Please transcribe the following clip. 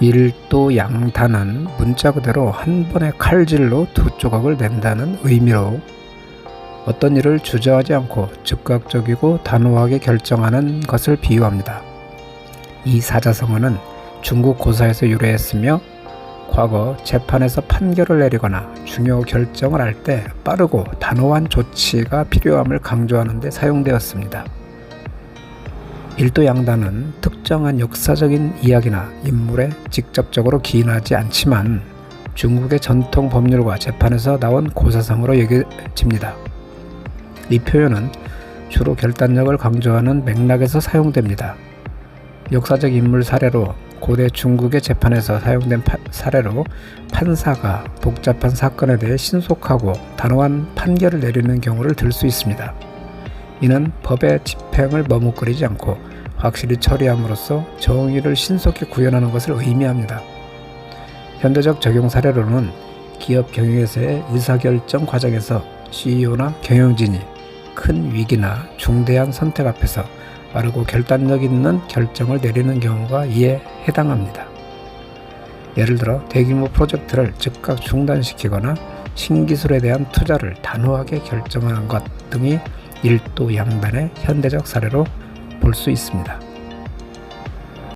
일도 양단은 문자 그대로 한 번의 칼질로 두 조각을 낸다는 의미로 어떤 일을 주저하지 않고 즉각적이고 단호하게 결정하는 것을 비유합니다. 이 사자성어는 중국 고사에서 유래했으며 과거 재판에서 판결을 내리거나 중요 결정을 할 때 빠르고 단호한 조치가 필요함을 강조하는 데 사용되었습니다. 일도 양단은 특정한 역사적인 이야기나 인물에 직접적으로 기인하지 않지만 중국의 전통 법률과 재판에서 나온 고사성어로 여겨집니다. 이 표현은 주로 결단력을 강조하는 맥락에서 사용됩니다. 역사적 인물 사례로 고대 중국의 재판에서 사용된 파- 사례로 판사가 복잡한 사건에 대해 신속하고 단호한 판결을 내리는 경우를 들 수 있습니다. 이는 법의 집행을 머뭇거리지 않고 확실히 처리함으로써 정의를 신속히 구현하는 것을 의미합니다. 현대적 적용 사례로는 기업 경영에서의 의사결정 과정에서 CEO나 경영진이 큰 위기나 중대한 선택 앞에서 빠르고 결단력 있는 결정을 내리는 경우가 이에 해당합니다. 예를 들어 대규모 프로젝트를 즉각 중단시키거나 신기술에 대한 투자를 단호하게 결정하는 것 등이 일도 양단의 현대적 사례로 볼 수 있습니다.